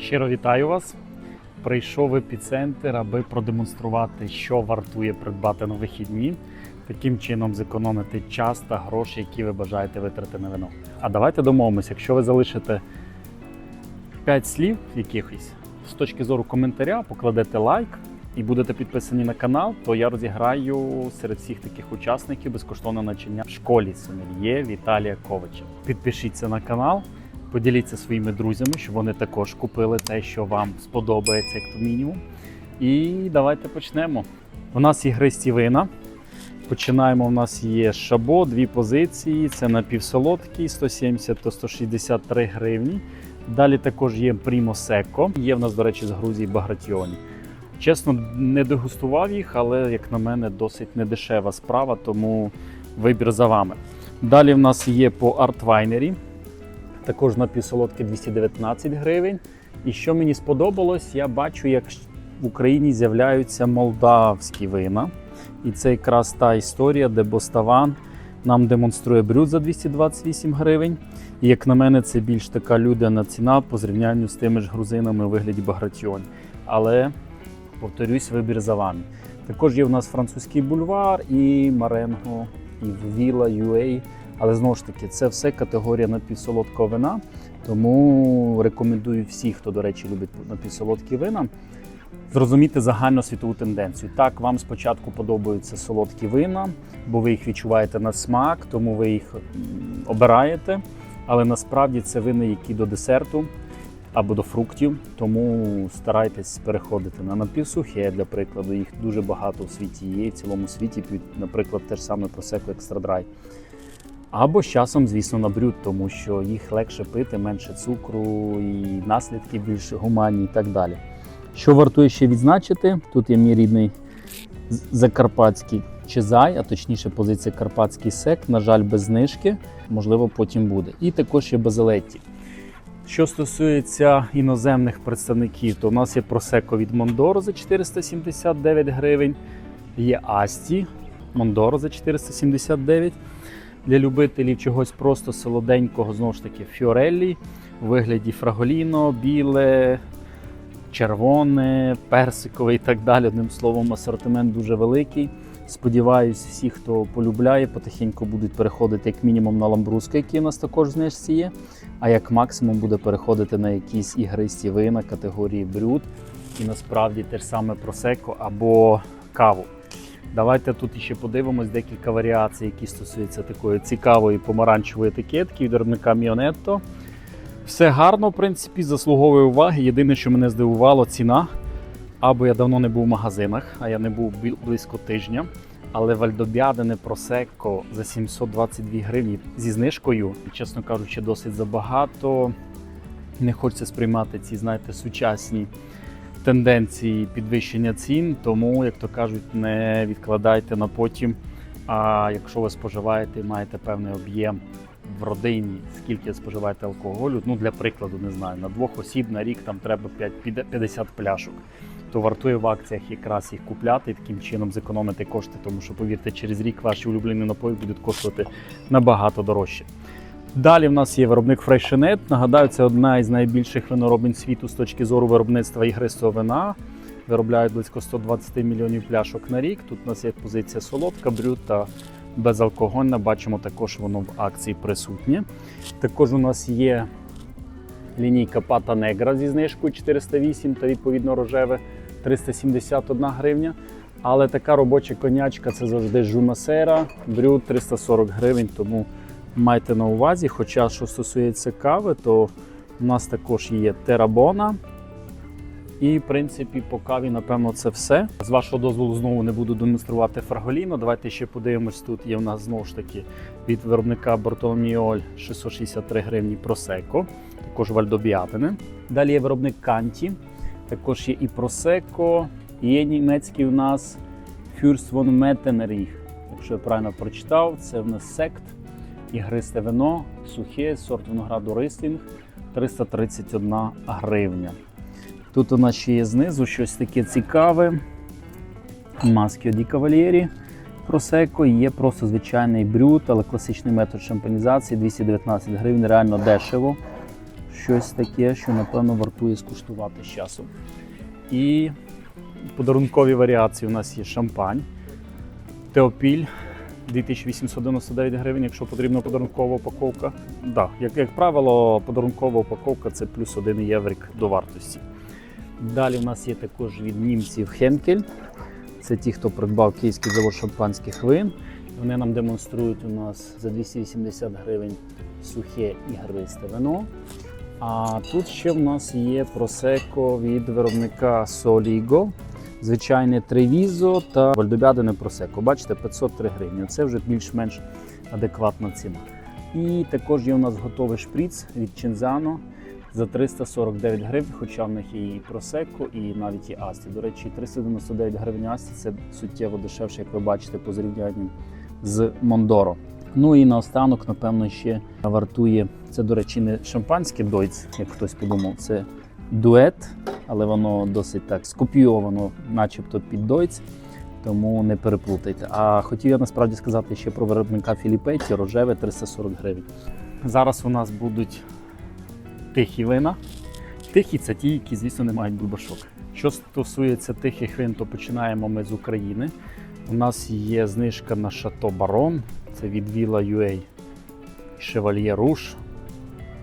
Щиро вітаю вас. Прийшов епіцентр, аби продемонструвати, що вартує придбати на вихідні, таким чином зекономити час та гроші, які ви бажаєте витратити на вино. А давайте домовимося, якщо ви залишите 5 слів якихось з точки зору коментаря, покладете лайк і будете підписані на канал, то я розіграю серед всіх таких учасників безкоштовне навчання в школі сомельє Віталія Ковича. Підпишіться на канал. Поділіться своїми друзями, щоб вони також купили те, що вам сподобається, як то мінімум. І давайте почнемо. У нас ігристі вина. Починаємо. У нас є шабо, дві позиції. Це напівсолодкий, 170 та 163 гривні. Далі також є Primo Secco. Є в нас, до речі, з Грузії Багратіоні. Чесно, не дегустував їх, але, як на мене, досить недешева справа, тому вибір за вами. Далі в нас є по артвайнері. Також напівсолодке 219 гривень. І що мені сподобалось, я бачу, як в Україні з'являються молдавські вина. І це якраз та історія, де Боставан нам демонструє брют за 228 гривень. І як на мене, це більш така людяна ціна по зрівнянню з тими ж грузинами у вигляді багратіоні. Але, повторюсь, вибір за вами. Також є у нас французький бульвар і Маренго, і Віла, UA. Але знову ж таки, це все категорія напівсолодкого вина. Тому рекомендую всіх, хто, до речі, любить напівсолодкі вина, зрозуміти загальну світову тенденцію. Так, вам спочатку подобаються солодкі вина, бо ви їх відчуваєте на смак, тому ви їх обираєте. Але насправді це вина, які до десерту або до фруктів, тому старайтесь переходити на напівсухе, для прикладу. Їх дуже багато в світі є, в цілому світі, наприклад, теж саме Prosecco Extra Dry. Або з часом, звісно, на брют, тому що їх легше пити, менше цукру, і наслідки більш гуманні і так далі. Що вартує ще відзначити, тут є мій рідний закарпатський чезай, а точніше позиція карпатський сек, на жаль, без знижки, можливо, потім буде. І також є базилетті. Що стосується іноземних представників, то у нас є просеко від Мондоро за 479 гривень, є Асті Мондоро за 479 для любителів чогось просто солоденького, знову ж таки, фіореллі у вигляді фраголіно, біле, червоне, персикове і так далі. Одним словом, асортимент дуже великий. Сподіваюсь, всі, хто полюбляє, потихеньку будуть переходити як мінімум на ламбруско, які у нас також знижці є, а як максимум буде переходити на якісь ігристі вина категорії брют і насправді те ж саме просеко або каву. Давайте тут ще подивимось декілька варіацій, які стосуються такої цікавої помаранчевої етикетки від виробника Міонетто. Все гарно, в принципі, заслуговує уваги. Єдине, що мене здивувало, ціна. Або я давно не був в магазинах, а я не був близько тижня. Але вальдобядине просекко за 722 гривні зі знижкою, чесно кажучи, досить забагато. Не хочеться сприймати ці, знаєте, сучасні тенденції підвищення цін, тому, як то кажуть, не відкладайте на потім. А якщо ви споживаєте маєте певний об'єм в родині, скільки споживаєте алкоголю, ну для прикладу, не знаю, на двох осіб на рік там треба 50 пляшок. То вартує в акціях якраз їх купляти і таким чином зекономити кошти, тому що, повірте, через рік ваші улюблені напої будуть коштувати набагато дорожче. Далі в нас є виробник Freshnet. Нагадаю, це одна із найбільших виноробень світу з точки зору виробництва ігристого вина. Виробляють близько 120 мільйонів пляшок на рік. Тут у нас є позиція солодка, брют та безалкогольна. Бачимо, також воно в акції присутнє. Також у нас є лінійка Пата Негра зі знижкою 408 та відповідно рожеве 371 гривня. Але така робоча конячка це завжди жумасера, брют 340 гривень, тому майте на увазі. Хоча, що стосується кави, то у нас також є терабона. І, в принципі, по каві, напевно, це все. З вашого дозволу знову не буду демонструвати фраголіно. Давайте ще подивимось. Тут є у нас знову ж таки від виробника Бартоломіоль 663 гривні просеко, також вальдобіатини. Далі є виробник Канті, також є і просеко, є німецький у нас Fürst von Mettenrich. Якщо я правильно прочитав, це в нас сект, ігристе вино, сухе, сорт винограду Рислінг 331 гривня. Тут у нас ще є знизу щось таке цікаве. Маскіо ді Кавальєрі Просеко. Є просто звичайний брют, але класичний метод шампанізації 219 гривень, реально дешево. щось таке, що напевно вартує скуштувати з часом. І подарункові варіації у нас є шампань, Теопіль 2899 гривень, якщо потрібна подарункова упаковка. Да, як, як правило, подарункова упаковка це плюс 1 єврик до вартості. Далі у нас є також від німців Хенкель. Це ті, хто придбав київський завод шампанських вин. Вони нам демонструють у нас за 280 гривень сухе і гристе вино. А тут ще в нас є просеко від виробника Соліго, звичайне Тревізо та вальдобядене просеко. Бачите, 503 гривні. Це вже більш-менш адекватна ціна. І також є у нас готовий шприц від Чинзано за 349 гривень, хоча в них є і просеко, і навіть і Асті. До речі, 399 гривень Асті це суттєво дешевше, як ви бачите, по зрівнянню з Мондоро. Ну і наостанок, напевно, ще вартує це, до речі, не шампанське дойц, як хтось подумав, це дует, але воно досить так скопійовано, начебто під дойц, тому не переплутайте. А хотів я насправді сказати ще про виробника Філіпеті, рожеве 340 гривень. Зараз у нас будуть тихі вина. Тихі це ті, які, звісно, не мають бульбашок. Що стосується тихих вин, то починаємо ми з України. У нас є знижка на Шато Барон, це від Villa UA Chevalier Rouge.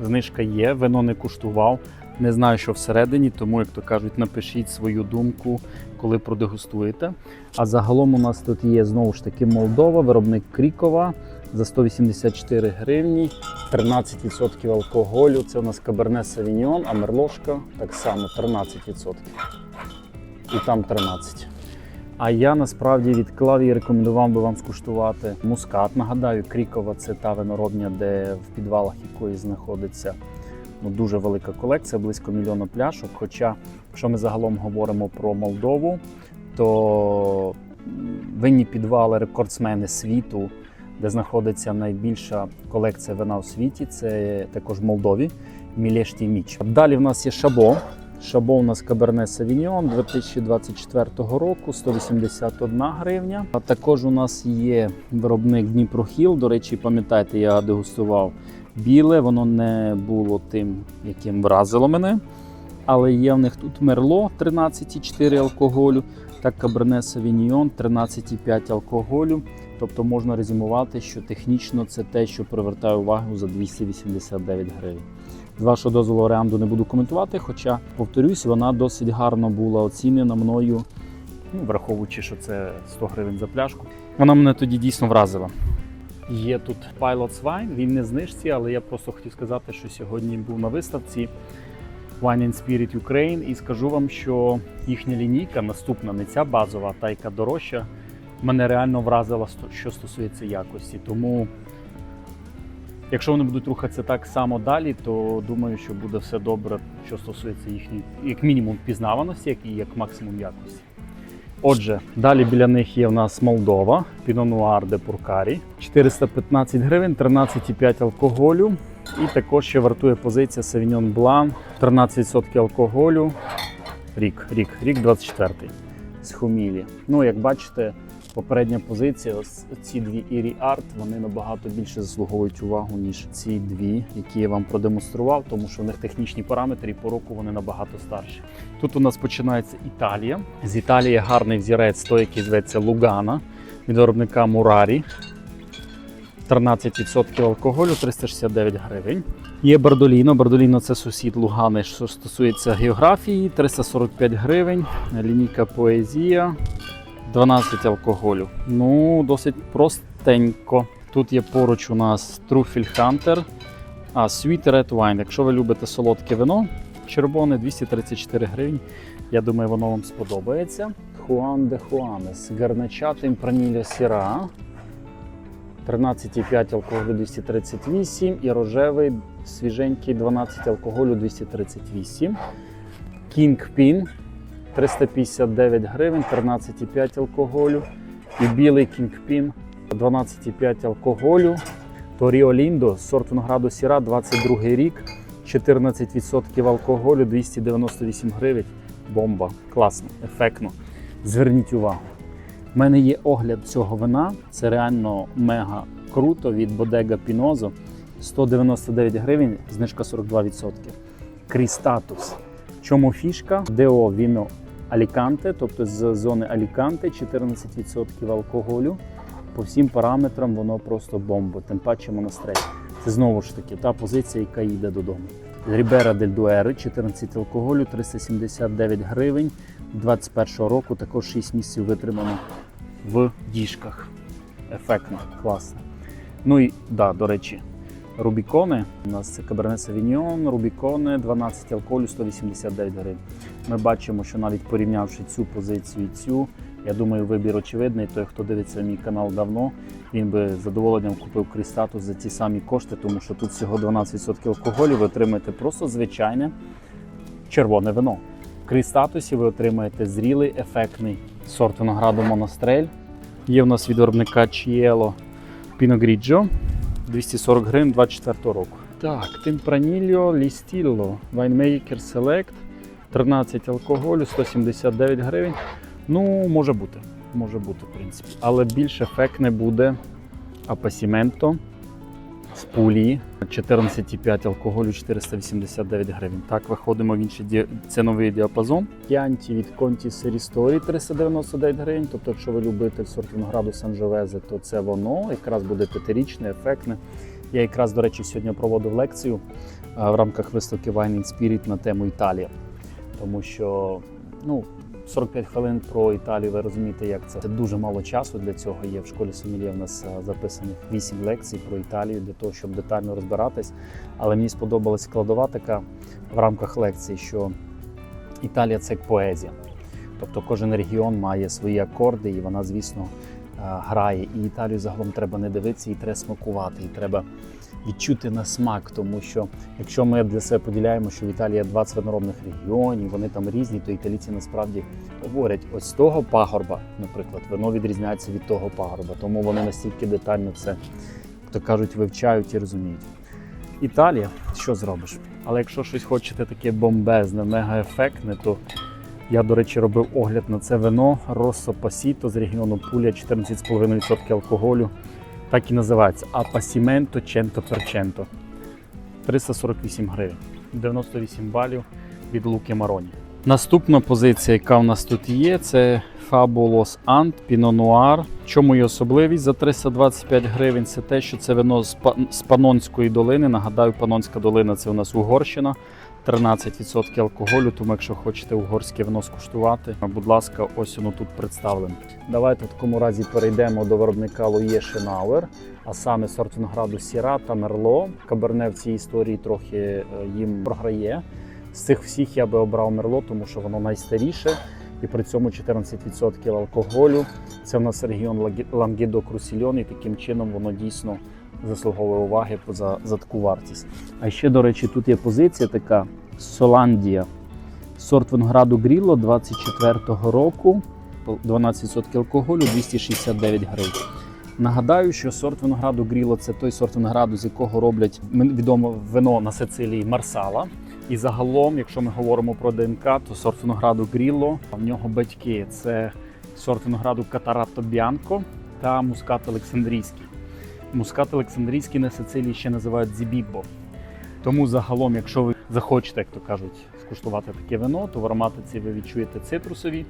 Знижка є, вино не куштував. Не знаю, що всередині, тому, як то кажуть, напишіть свою думку, коли продегустуєте. А загалом у нас тут є знову ж таки Молдова, виробник Крікова за 184 гривні, 13% алкоголю. Це у нас Каберне Савіньон, а Мерлошка так само 13%. І там 13%. А я насправді відклав і рекомендував би вам скуштувати мускат. Нагадаю, Крікова це та виноробня, де в підвалах якої знаходиться ну, дуже велика колекція, близько мільйона пляшок. Хоча, якщо ми загалом говоримо про Молдову, то винні підвали рекордсмени світу, де знаходиться найбільша колекція вина у світі, це також в Молдові, Мілешті Міч. Далі в нас є Шабо. Шабо у нас Каберне Савіньон 2024 року 181 гривня. А також у нас є виробник Дніпрохіл. До речі, пам'ятаєте, я дегустував біле, воно не було тим, яким вразило мене. Але є в них тут Мерло 13,4 алкоголю та Каберне Савіньйон 13,5 алкоголю. Тобто можна резюмувати, що технічно це те, що привертає увагу за 289 гривень. З вашого дозволу оренду не буду коментувати, хоча, повторюсь, вона досить гарно була оцінена мною, ну, враховуючи, що це 100 гривень за пляшку. Вона мене тоді дійсно вразила. Є тут Pilots Wine, він не знижці, але я просто хотів сказати, що сьогодні був на виставці Wine and Spirit Ukraine, і скажу вам, що їхня лінійка наступна, не ця базова, та яка дорожча, мене реально вразила, що стосується якості. Тому Якщо вони будуть рухатися так само далі, то думаю, що буде все добре, що стосується їхньої, як мінімум, впізнаваності, як і як максимум якості. Отже, далі біля них є в нас Молдова, Пінонуар де Пуркарі, Purcari, 415 гривень, 13,5 алкоголю. І також ще вартує позиція Савіньон Blanc, 13% алкоголю. Рік, рік, рік 24 з Хумілі. Ну, як бачите, Попередня позиція, ці дві Ірі Арт, вони набагато більше заслуговують увагу, ніж ці дві, які я вам продемонстрував, тому що в них технічні параметри і по року вони набагато старші. Тут у нас починається Італія. З Італії гарний взірець той, який зветься Лугана від виробника Мурарі. 13% алкоголю, 369 гривень. Є Бардоліно. Бардоліно це сусід Лугани, що стосується географії, 345 гривень. Лінійка Поезія. 12 алкоголю. Ну, досить простенько. Тут є поруч у нас Truffle Hunter, а Sweet Red Wine. Якщо ви любите солодке вино, червоне 234 гривні. Я думаю, воно вам сподобається. Хуан де Хуанес. Гарнача Темпранілля Сіра. 13,5 алкоголю 238 і рожевий свіженький 12 алкоголю 238. Kingpin 359 гривень, 13,5 алкоголю. І білий кінгпін 12,5 алкоголю. Торіо Ліндо, сорт винограду Сіра, 22 рік, 14% алкоголю, 298 гривень. Бомба. Класно, ефектно. Зверніть увагу. У мене є огляд цього вина. Це реально мега круто від Bodega Pinozo. 199 гривень, знижка 42%. Крістатус. Чому фішка? ДО віно Аліканте, тобто з зони Аліканте 14% алкоголю. По всім параметрам воно просто бомба, тим паче монастирь. Це знову ж таки та позиція, яка йде додому. Рібера дель Дуери, 14 алкоголю, 379 гривень. 21 року також 6 місяців витримано в діжках. Ефектно, класно. Ну і да, до речі, Рубікони. У нас це Cabernet Sauvignon, Рубікони, 12 алкоголю, 189 гривень. Ми бачимо, що навіть порівнявши цю позицію і цю, я думаю, вибір очевидний. Той, хто дивиться мій канал давно, він би з задоволенням купив Крістатус за ті самі кошти, тому що тут всього 12% алкоголю, ви отримаєте просто звичайне червоне вино. В Крістатусі ви отримаєте зрілий, ефектний сорт винограду Монастрель. Є в нас від виробника Піно Гріджо 240 гривень 24 року. Так, Темпранільо Лістілло Winemaker Select 13 алкоголю, 179 гривень. Ну, може бути. Може бути, в принципі. Але більш ефектне буде Апасіменто з пулі 14,5 алкоголю 489 гривень. Так, виходимо в інший ді... ціновий діапазон. Янті від Conti Serristori 399 гривень. Тобто, якщо ви любите сорт винограду Санжовезе, то це воно якраз буде п'ятирічне, ефектне. Я якраз, до речі, сьогодні проводив лекцію в рамках виставки Wine in Spirit на тему Італія. Тому що ну, 45 хвилин про Італію, ви розумієте, як це. Це дуже мало часу для цього є. В школі Сомельє в нас записаних 8 лекцій про Італію для того, щоб детально розбиратись. Але мені сподобалась складова така в рамках лекції, що Італія це як поезія. Тобто кожен регіон має свої акорди, і вона, звісно, грає. І Італію загалом треба не дивитися, і треба смакувати, і треба відчути на смак, тому що якщо ми для себе поділяємо, що в Італії є 20 виноробних регіонів, вони там різні, то італійці насправді говорять, ось з того пагорба, наприклад, вино відрізняється від того пагорба, тому вони настільки детально це, як то кажуть, вивчають і розуміють. Італія, що зробиш? Але якщо щось хочете таке бомбезне, мега-ефектне, то я, до речі, робив огляд на це вино Россо Пасіто з регіону Пуля 14,5% алкоголю. Так і називається Апасіменто Ченто Перченто. 348 гривень, 98 балів від Луки Мароні. Наступна позиція, яка у нас тут є, це Fabulos Ant Pinot Noir. Чому її особливість за 325 гривень? Це те, що це вино з Панонської долини. Нагадаю, Панонська долина це у нас Угорщина. 13% алкоголю, тому якщо хочете угорське вино скуштувати, будь ласка, ось воно тут представлене. Давайте в такому разі перейдемо до виробника Лоє Шенауер, а саме сорт винограду Сіра та Мерло. Каберне в цій історії трохи е, їм програє. З цих всіх я би обрав Мерло, тому що воно найстаріше і при цьому 14% алкоголю. Це в нас регіон Лангедок Русільон, і таким чином воно дійсно заслуговує уваги за, за таку вартість. А ще, до речі, тут є позиція така Соландія. Сорт винограду Гріло 24-го року, 12% алкоголю, 269 гривень. Нагадаю, що сорт винограду Гріло це той сорт винограду, з якого роблять відоме вино на Сицилії Марсала. І загалом, якщо ми говоримо про ДНК, то сорт винограду Гріло, в нього батьки це сорт винограду Катаратто Бянко та мускат Олександрійський. Мускат Олександрійський на Сицилії ще називають Зібібо. Тому загалом, якщо ви захочете, як то кажуть, скуштувати таке вино, то в ароматиці ви відчуєте цитрусові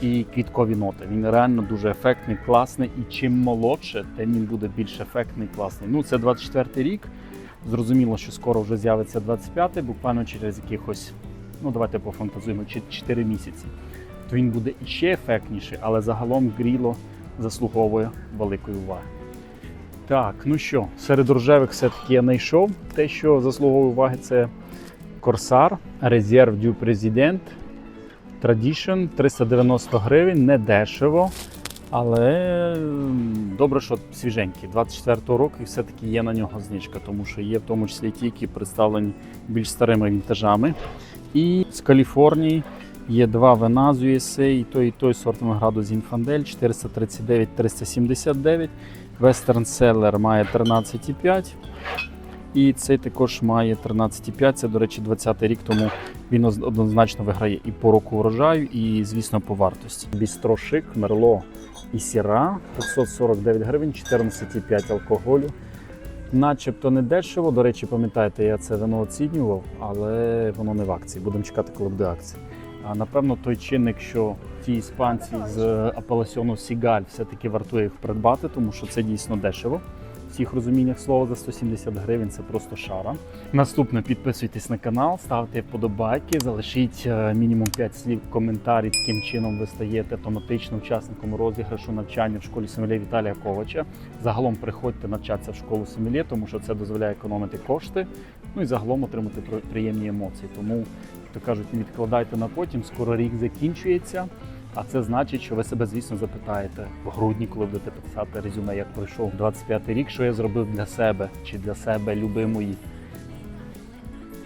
і квіткові ноти. Він реально дуже ефектний, класний. І чим молодше, тим він буде більш ефектний, класний. Ну, це 24-й рік. Зрозуміло, що скоро вже з'явиться 25-й, буквально через якихось, ну давайте пофантазуємо, чи 4 місяці. То він буде іще ефектніший, але загалом гріло заслуговує великої уваги. Так, ну що, серед рожевих все-таки я знайшов. Те, що заслуговує уваги, це Corsair, Reserve du President, Tradition 390 гривень, не дешево. Але добре, що свіженький. 24-го року і все-таки є на нього знижка, тому що є в тому числі ті, які представлені більш старими вінтажами. І з Каліфорнії є два вина з USA, і той, і той сорт винограду з Інфандель 439-379. Western Cellar має 13,5. І цей також має 13,5. Це, до речі, 20-й рік, тому він однозначно виграє і по року врожаю, і, звісно, по вартості. Бістрошик, Мерло і Сіра 549 гривень, 14,5 алкоголю. начебто не дешево. До речі, пам'ятаєте, я це вино оцінював, але воно не в акції. Будемо чекати, коли буде акція. Напевно, той чинник, що ті іспанці з апеласьону Сігаль все-таки вартує їх придбати, тому що це дійсно дешево. В всіх розуміннях слова за 170 гривень це просто шара. Наступне підписуйтесь на канал, ставте вподобайки, залишіть е, мінімум 5 слів коментарі. Таким чином ви стаєте автоматично учасником розіграшу навчання в школі сомельє Віталія Ковача. Загалом приходьте навчатися в школу сомельє, тому що це дозволяє економити кошти, ну і загалом отримати приємні емоції. Тому, то кажуть, не відкладайте на потім. Скоро рік закінчується. А це значить, що ви себе, звісно, запитаєте в грудні, коли будете писати резюме, як пройшов 25-й рік, що я зробив для себе чи для себе любимої.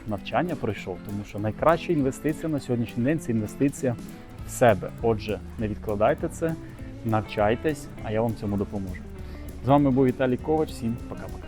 Навчання пройшов, тому що найкраща інвестиція на сьогоднішній день це інвестиція в себе. Отже, не відкладайте це, навчайтесь, а я вам цьому допоможу. З вами був Віталій Ковач. Всім пока-пока.